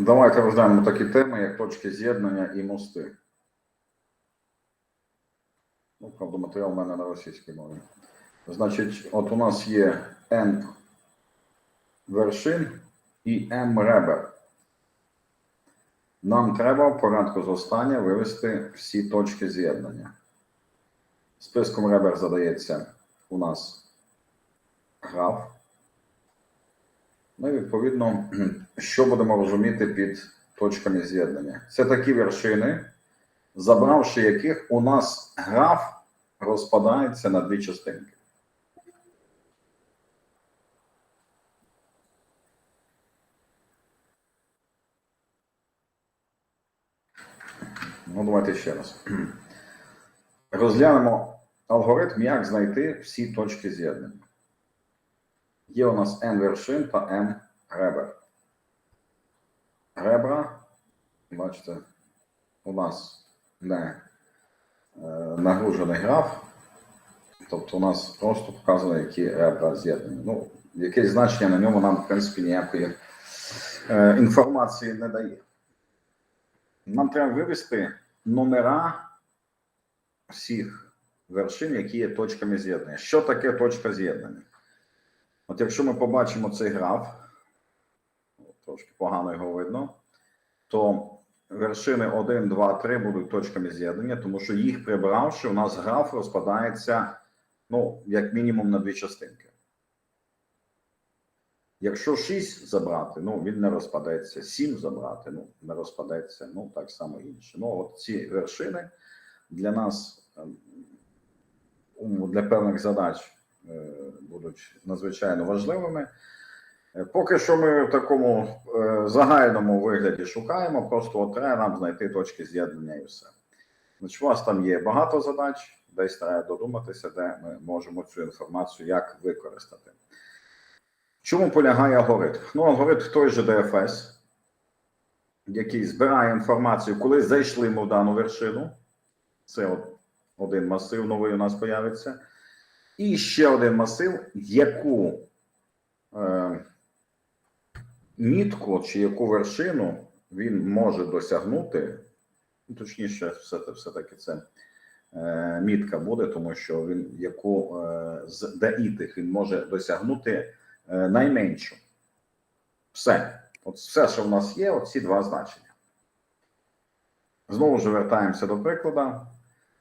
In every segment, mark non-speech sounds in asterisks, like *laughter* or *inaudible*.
Давайте розглянемо такі теми, як точки з'єднання і мости. Ну, правда, матеріал у мене на російській мові. Значить, от у нас є N вершин і M ребер. Нам треба в порядку зростання вивести всі точки з'єднання. Списком ребер задається у нас граф. Ну і відповідно, *clears throat* що будемо розуміти під точками з'єднання? Це такі вершини, забравши яких у нас граф розпадається на дві частинки. Ну, давайте ще раз. *clears throat* Розглянемо алгоритм, як знайти всі точки з'єднання. Є у нас n вершин та m ребер. Ребра, бачите, у нас не е, нагружений граф, тобто у нас просто показано, які ребра з'єднані. Ну, якесь значення на ньому нам, в принципі, ніякої е, інформації не дає. Нам треба вивести номера всіх вершин, які є точками з'єднання. Що таке точка з'єднання? От якщо ми побачимо цей граф, трошки погано його видно, то вершини 1, 2, 3 будуть точками з'єднання, тому що їх прибравши, у нас граф розпадається, ну, як мінімум, на дві частинки. Якщо 6 забрати, ну він не розпадеться. 7 забрати, ну не розпадеться, ну так само інше. Ну, от ці вершини для нас ем, для певних задач будуть надзвичайно важливими. Е, Поки що ми в такому е, загальному вигляді шукаємо, просто треба нам знайти точки з'єднання і все. Значить, у вас там є багато задач, десь треба додуматися, де ми можемо цю інформацію як використати. Чому полягає алгоритм? Ну, алгоритм той же DFS, який збирає інформацію, коли зайшли ми в дану вершину. Це от один масив новий у нас появиться. І ще один масив, яку е, мітку чи яку вершину він може досягнути. Ну, Точніше, все, все-таки це е, мітка буде, тому що він яку е, з даїтих він може досягнути е, найменшу. Все. От все, що в нас є, оці два значення. Знову ж вертаємося до прикладу.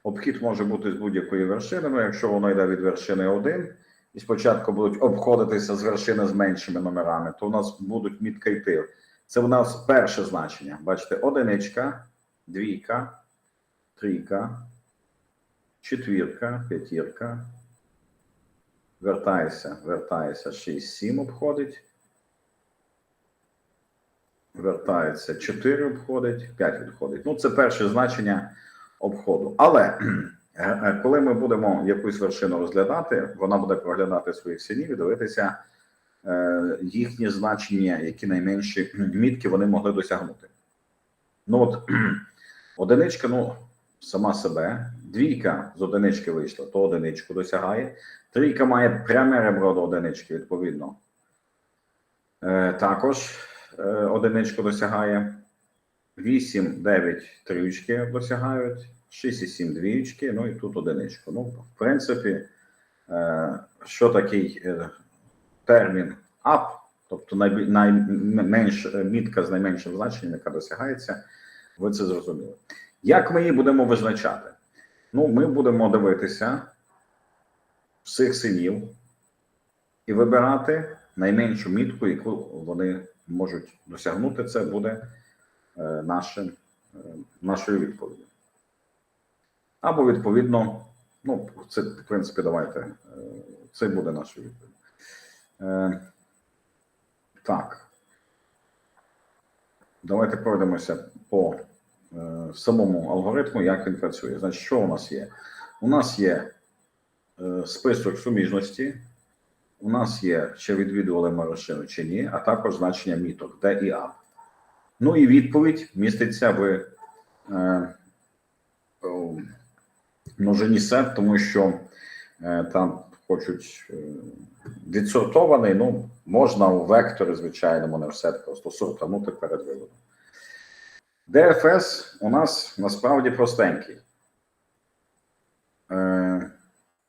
Обхід може бути з будь-якої вершини, ну, якщо воно йде від вершини 1, і спочатку будуть обходитися з вершини з меншими номерами, то у нас будуть мітка йти. Це у нас перше значення. Бачите, одиничка, двійка, трійка, четвірка, п'ятірка. Вертається, вертається 6, 7 обходить. Вертається 4 обходить, 5 відходить. Ну, це перше значення обходу. Але *clears throat* е, коли ми будемо якусь вершину розглядати, вона буде проглядати своїх синів і дивитися е, їхні значення, які найменші мітки вони могли досягнути. Ну от *clears throat* одиничка, ну сама себе, двійка з одинички вийшла, то одиничку досягає. Трійка має пряме ребро до одинички, відповідно. Е, також е, одиничку досягає. 8, 9 трючки досягають, 6 і 7 двічки, ну і тут одиничку. Ну, в принципі, е, що такий е, термін up, тобто найменш мітка з найменшим значенням, яка досягається, ви це зрозуміли. Як ми її будемо визначати? Ну, ми будемо дивитися всіх синів і вибирати найменшу мітку, яку вони можуть досягнути. Це буде нашим, е, нашою відповіддю. Або відповідно, ну, це, в принципі, давайте, е, це буде нашою відповіддю. Е, Так. Давайте пройдемося по е, самому алгоритму, як він працює. Значить, що у нас є? У нас є е, список суміжності, у нас є, чи відвідували ми вершину чи ні, а також значення міток, Д і А. Ну і відповідь міститься в е, множині сет, тому що е, там хочуть е, відсортований, ну, можна у векторі, звичайному, не в сет, просто сортанути перед виводом. ДФС у нас насправді простенький. Е,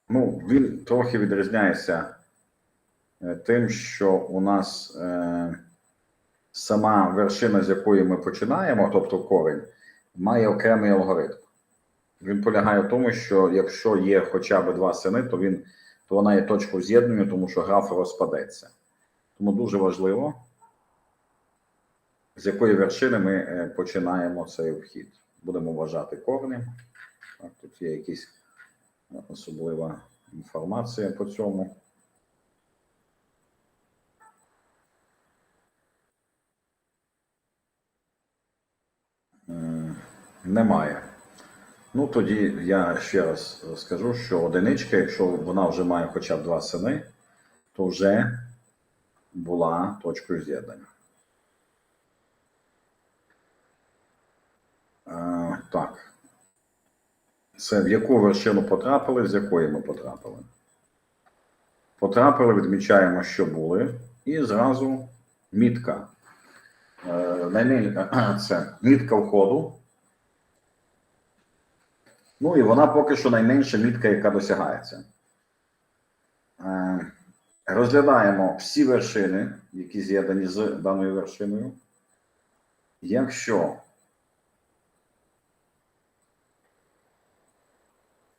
ну, він трохи відрізняється е, тим, що у нас е, сама вершина, з якої ми починаємо, тобто корінь, має окремий алгоритм. Він полягає в тому, що якщо є хоча б два сини, то він то вона є точкою з'єднання, тому що граф розпадеться. Тому дуже важливо, з якої вершини ми е, починаємо цей вхід. Будемо вважати коренем. Так, тут є якісь е, особлива інформація по цьому. Немає. Ну, тоді я ще раз скажу, що одиничка, якщо вона вже має хоча б два сини, то вже була точкою з'єднання. Е, так. Це в яку вершину потрапили, з якої ми потрапили. Потрапили, відмічаємо, що були, і зразу мітка. Е, *clears throat* Це мітка входу. Ну і вона поки що найменша мітка, яка досягається. Е, Розглядаємо всі вершини, які з'єднані з даною вершиною. Якщо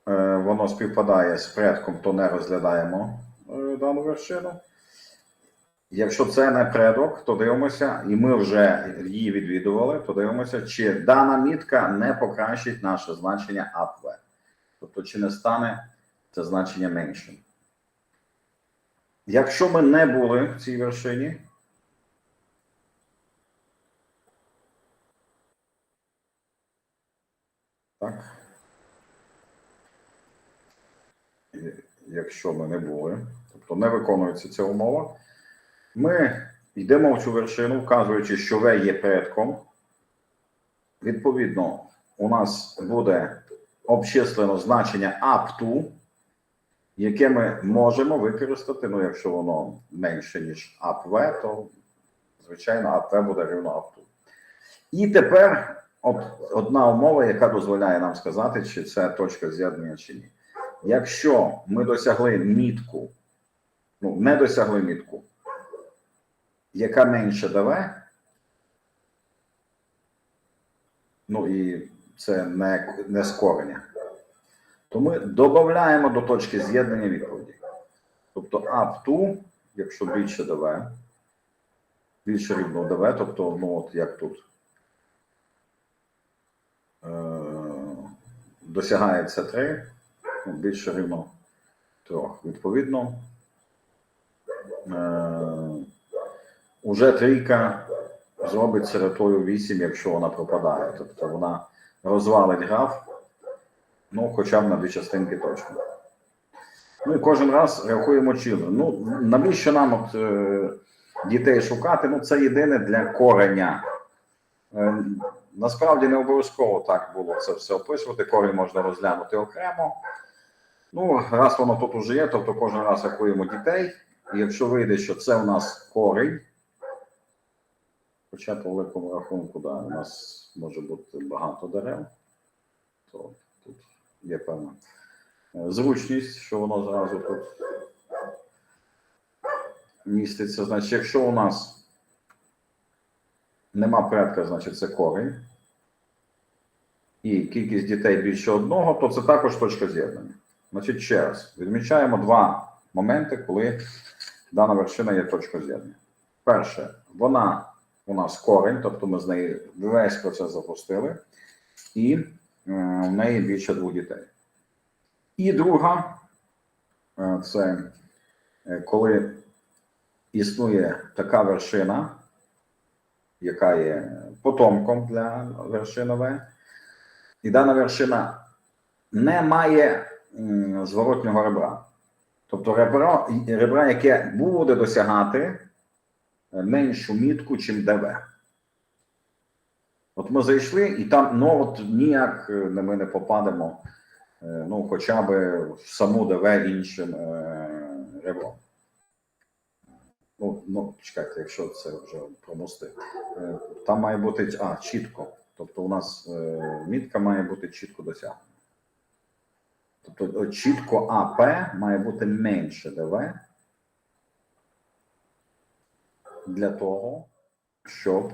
е, воно співпадає з предком, то не розглядаємо е, дану вершину. Якщо це не предок, то дивимося, і ми вже її відвідували, то дивимося, чи дана мітка не покращить наше значення АПВ. Тобто, чи не стане це значення меншим. Якщо ми не були в цій вершині, так. Якщо ми не були, тобто не виконується ця умова, ми йдемо в цю вершину, вказуючи, що В є предком. Відповідно, у нас буде обчислено значення to, яке ми можемо використати. Ну, якщо воно менше, ніж UpV, то, звичайно, UpV буде рівно to. І тепер одна умова, яка дозволяє нам сказати, чи це точка з'єднання, чи ні. Якщо ми досягли мітку, ну, не досягли мітку, яка менше ДВ, ну і це не, не скорення, то ми додаємо до точки з'єднання відповіді. Тобто up to, якщо більше ДВ, більше рівно ДВ, тобто, ну от як тут е, досягається 3, ну, більше рівно 3. Відповідно, е, уже трійка зробить сиротою 8, якщо вона пропадає. Тобто вона розвалить граф, ну, хоча б на дві частинки точно. Ну і кожен раз рахуємо чили. Ну, навіщо нам от, е, дітей шукати? Ну, це єдине для кореня. Е, насправді не обов'язково так було це все описувати. Корінь можна розглянути окремо. Ну, раз воно тут уже є, тобто кожен раз рахуємо дітей. І якщо вийде, що це у нас корінь, хоча по великому рахунку, да, у нас може бути багато дерев, то тут є певна е, зручність, що воно зразу тут міститься. Значить, якщо у нас нема предка, значить це корінь, і кількість дітей більше одного, то це також точка з'єднання. Значить, ще раз, відмічаємо два моменти, коли дана вершина є точкою з'єднання. Перше, вона у нас корень, тобто ми з неї весь процес запустили, і е, в неї більше двох дітей. І друга е, це е, коли існує така вершина, яка є потомком для вершини і дана вершина не має зворотнього ребра. Тобто ребро, ребра, яке буде досягати меншу мітку, чим ДВ. От ми зайшли, і там ну, от ніяк е, ми не попадемо, е, ну, хоча б в саму ДВ іншим е, ребром. Ну, ну, чекайте, якщо це вже промости. Там має бути а, чітко. Тобто у нас мітка має бути чітко досягнена. Тобто чітко АП має бути менше ДВ для того, щоб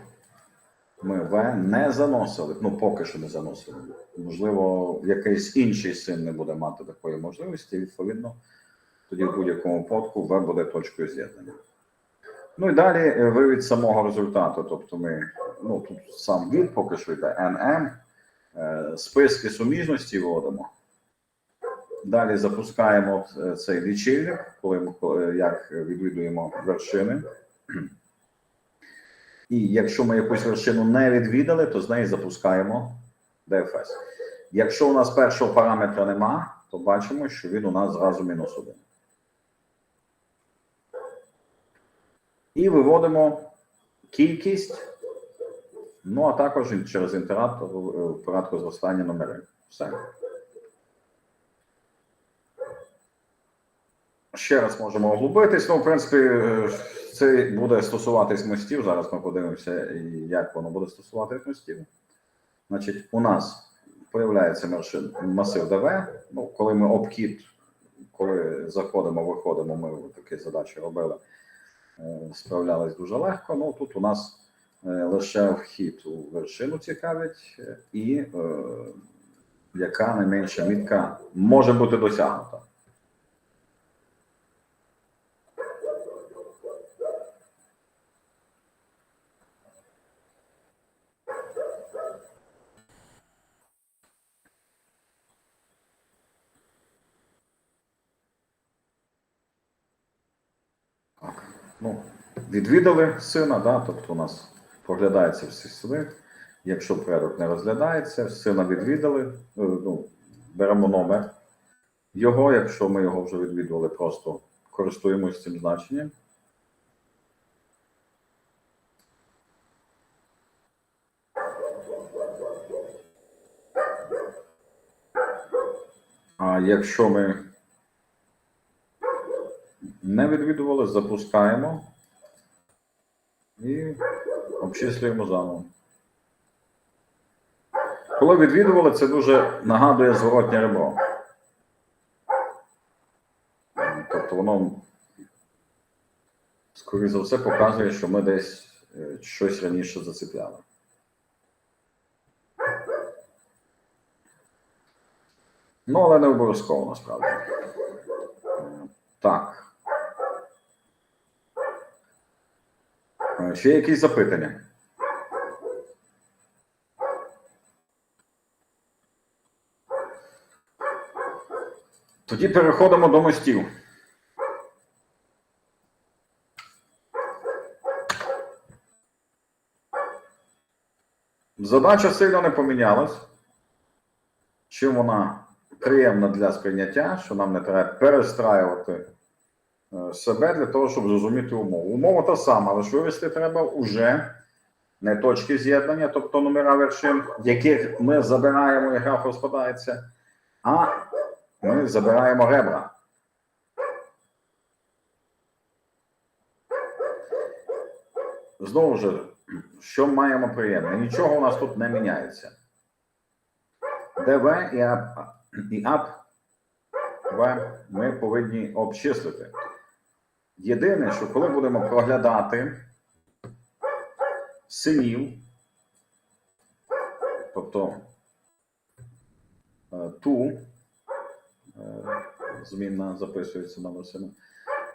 ми В не заносили. Ну, поки що не заносили. Можливо, якийсь інший син не буде мати такої можливості, відповідно, тоді в будь-якому випадку В буде точкою з'єднання. Ну і далі е, вивід самого результату. Тобто ми, ну тут сам від поки що йде NM, е, списки суміжності вводимо. Далі запускаємо е, цей лічильник, коли- як відвідуємо вершини. І якщо ми якусь вершину не відвідали, то з неї запускаємо DFS. Якщо у нас першого параметра нема, то бачимо, що він у нас зразу мінус один. І виводимо кількість, ну а також через інтерактор е, в порядку зростання номерів. Все. Ще раз можемо оглубитись. Ну, в принципі, е, це буде стосуватись мостів. Зараз ми подивимося, як воно буде стосуватись мостів. Значить, у нас появляється масив ДВ. Ну, коли ми обхід, коли заходимо, виходимо, ми такі задачі робили, е, справлялись дуже легко. Ну тут у нас е, лише вхід у вершину цікавить, і яка найменша мітка може бути досягнута. Так, ну, відвідали сина, да, тобто у нас поглядається всі сини. Якщо предок не розглядається, сина відвідали, е, ну, беремо номер його, якщо ми його вже відвідували, просто користуємося цим значенням. А якщо ми не відвідували, запускаємо і обчислюємо заново. Коли відвідували, це дуже нагадує зворотнє ребро. Тобто воно, скоріше за все, показує, що ми десь е, щось раніше зацепляли. Ну, але не обов'язково насправді. Е, Так. Е, Ще якісь запитання? Тоді переходимо до мостів. Задача сильно не помінялась. Чим вона приємна для сприйняття, що нам не треба перестраювати себе для того, щоб зрозуміти умову. Умова та сама, але ж вивести треба уже не точки з'єднання, тобто номера вершин, яких ми забираємо і граф розпадається, а ми забираємо ребра. Знову ж, що маємо приємне? Нічого у нас тут не міняється. ДВ і АП, і АП В ми повинні обчислити. Єдине, що коли будемо проглядати синів, тобто е, ту, е, змінна записується номер сина,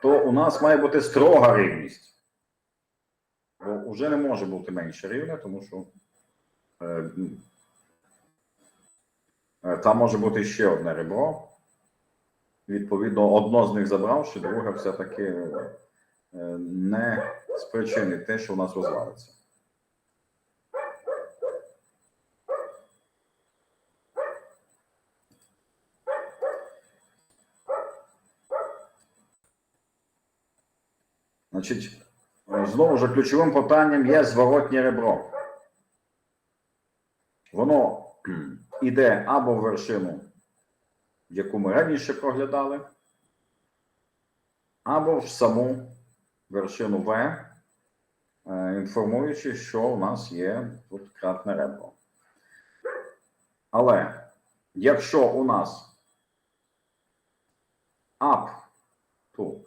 то у нас має бути строга рівність. Бо вже не може бути менше рівня, тому що е, там може бути ще одне ребро. Відповідно, одно з них забравши, друге все-таки е, не спричинить те, що у нас розвалиться. Значить, знову ж ключовим питанням є зворотнє ребро. Воно *clears throat* іде або в вершину, яку ми раніше проглядали, або в саму вершину В, е, інформуючи, що у нас є тут кратне ребро. Але якщо у нас up to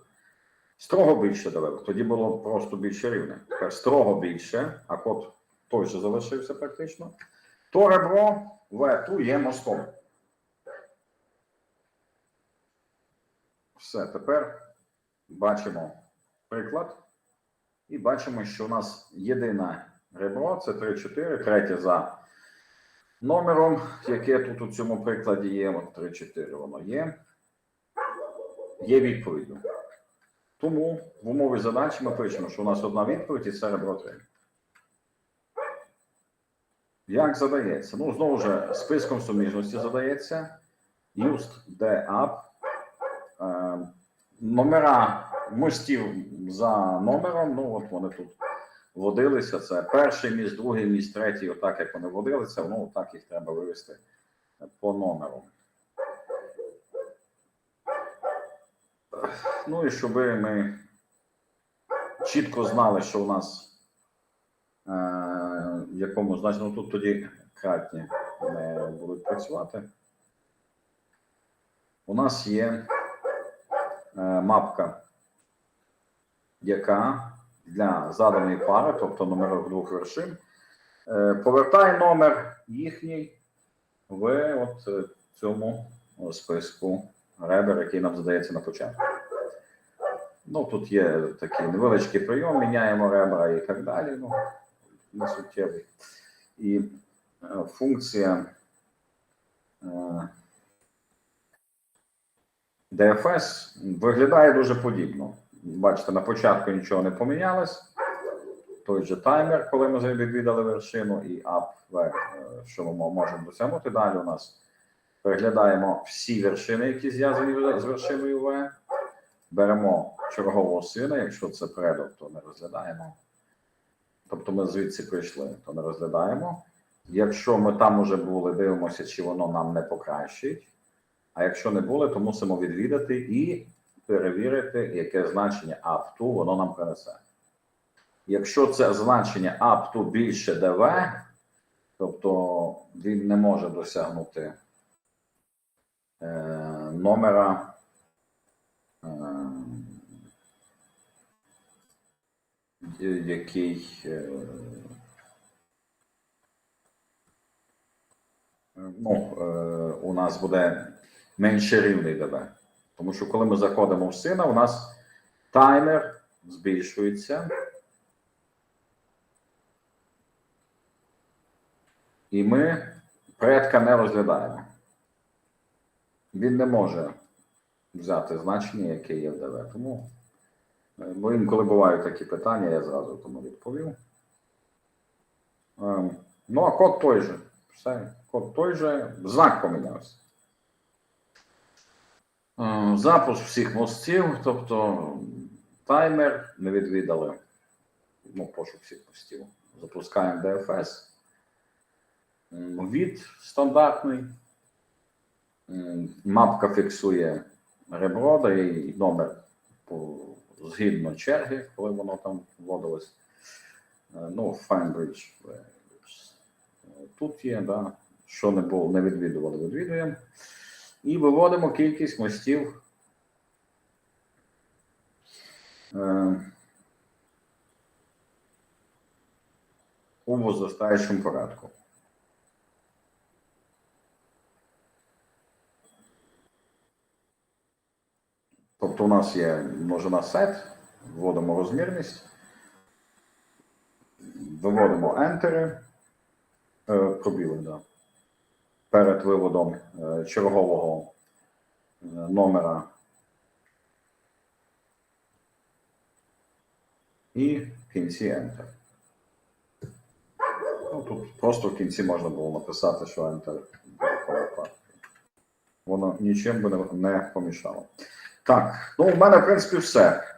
строго більше давали, тоді було просто більше рівне. Тепер строго більше, а код той же залишився практично, то ребро V2 є мостом. Все, тепер бачимо приклад. І бачимо, що у нас єдине ребро це 3-4, третє за номером, яке тут у цьому прикладі є. От 3-4 воно є. Є відповіддю. Тому в умові задачі ми пишемо, що у нас одна відповідь і це ребро 3. Як задається? Ну, знову ж, списком суміжності задається. Used the up. Е, номера мостів за номером, ну от вони тут водилися. Це перший міст, другий міст, третій, отак як вони водилися, ну так їх треба вивести по номеру. Ну і щоб ми чітко знали, що у нас е, якому значенні, ну тут тоді кратні не будуть працювати. У нас є мапка, яка для заданої пари, тобто номерок двох вершин, е, повертає номер їхній в от е, цьому списку ребер, який нам задається на початку. Ну, тут є такий невеличкий прийом, міняємо ребра і так далі. Ну, не суттєвий. І е, функція DFS виглядає дуже подібно. Бачите, на початку нічого не помінялось. Той же таймер, коли ми відвідали вершину, і V, е, що ми можемо досягнути. Далі у нас переглядаємо всі вершини, які зв'язані з вершиною V. Беремо чергового сина, якщо це предок, то не розглядаємо. Тобто ми звідси прийшли, то не розглядаємо. Якщо ми там уже були, дивимося, чи воно нам не покращить. А якщо не були, то мусимо відвідати і перевірити, яке значення up воно нам принесе. Якщо це значення up більше dv, тобто він не може досягнути е, номера. е, який е, ну, е, у нас буде менше рівний ДВ. Тому що коли ми заходимо в сина, у нас таймер збільшується. І ми предка не розглядаємо. Він не може взяти значення, яке є в ДВ. Тому Е, Бо інколи бувають такі питання, я зразу тому відповів. Ем, Ну, а код той же. Все, код той же, знак помінявся. Ем, Запуск всіх мостів, тобто таймер не відвідали. Ну, пошук всіх мостів. Запускаємо. Ем, Від стандартний. Мапка фіксує ребро, дає їй номер по згідно черги, коли воно там вводилось. Е, Ну, FineBridge. е, Тут є, да. що не було, не відвідували, відвідуємо. І виводимо кількість мостів. е, У возростаючому порядку. Тобто у нас є множина set, вводимо розмірність, виводимо ентери, е, пробіли, да, перед виводом е, чергового е, номера і в кінці Enter. Ну, тут просто в кінці можна було написати, що Enter воно нічим би не, помішало. Так, ну у мене, в принципі, все.